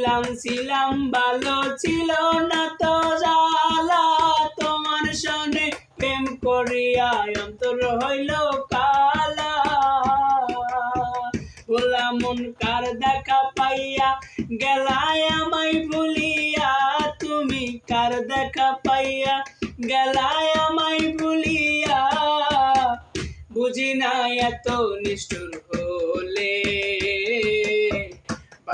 ছিলাম ছিলাম, ভালো ছিল না তো জ্বালা। তোমার সনে প্রেম করিয়া অন্তর হইল কালা। ভোলা মন কার দেখা পাইয়া গেলায় আমায় ভুলিয়া। তুমি কার দেখা পাইয়া গেলায় আমায় ভুলিয়া। বুঝি না এত নিষ্ঠুর হলে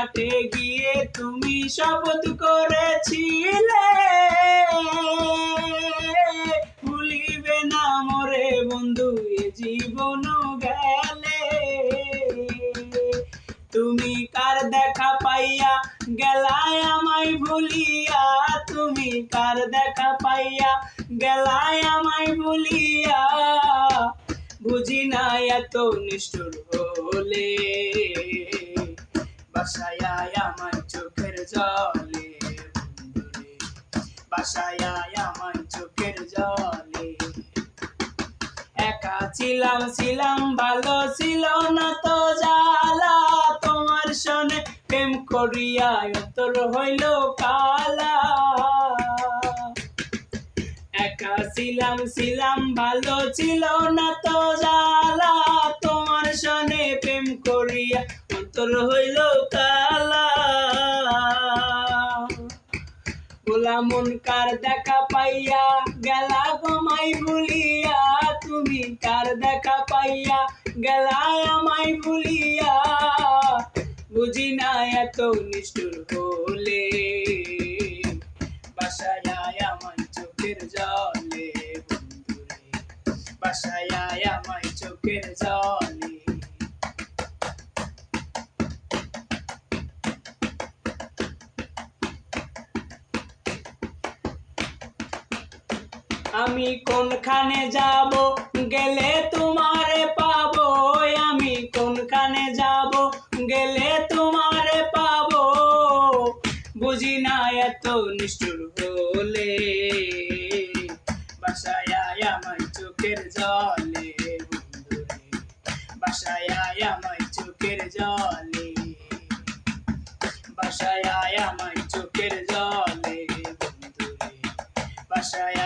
ঘাটে গিয়ে তুমি শপথ করেছিলে। ভুলিবে না মোরে বন্ধু, এ জীবন গেলে। তুমি কার দেখা পাইয়া গেলায় আমায় ভুলিয়া? তুমি কার দেখা পাইয়া গেলায় আমায় ভুলিয়া? বুঝি না এত নিষ্ঠুর হলে। বাসায় আমার চোখের জলে বাসায় আমার চোখের জলে। একা ছিলাম ছিলাম, ভালো ছিল না তো জ্বালা। তোমার সনে প্রেম করিয়া অন্তর হইল কালা। একা ছিলাম ছিলাম, ভালো ছিল না তো জ্বালা। তোমার সনে প্রেম করিয়া ভোলা মন কার দেখা পাইয়া, গেলা গমাই ভুলিয়া, তুমি কার দেখা পাইয়া, গেলা আমায় ভুলিয়া। বুঝি না এত নিষ্ঠুর হলে, বাসায় আমার চোখের জলে বাসায় আমার চোখের জলে আমি কোনখানে যাব? গেলে তোমারে পাব আমি কোনখানে যাব? গেলে তোমারে পাব বুঝি না এত নিষ্ঠুর হলে, বাসায় আমার চোখের জলে বাসায় আমার চোখের জলে, বাসায় আমার চোখের জলে বাসায়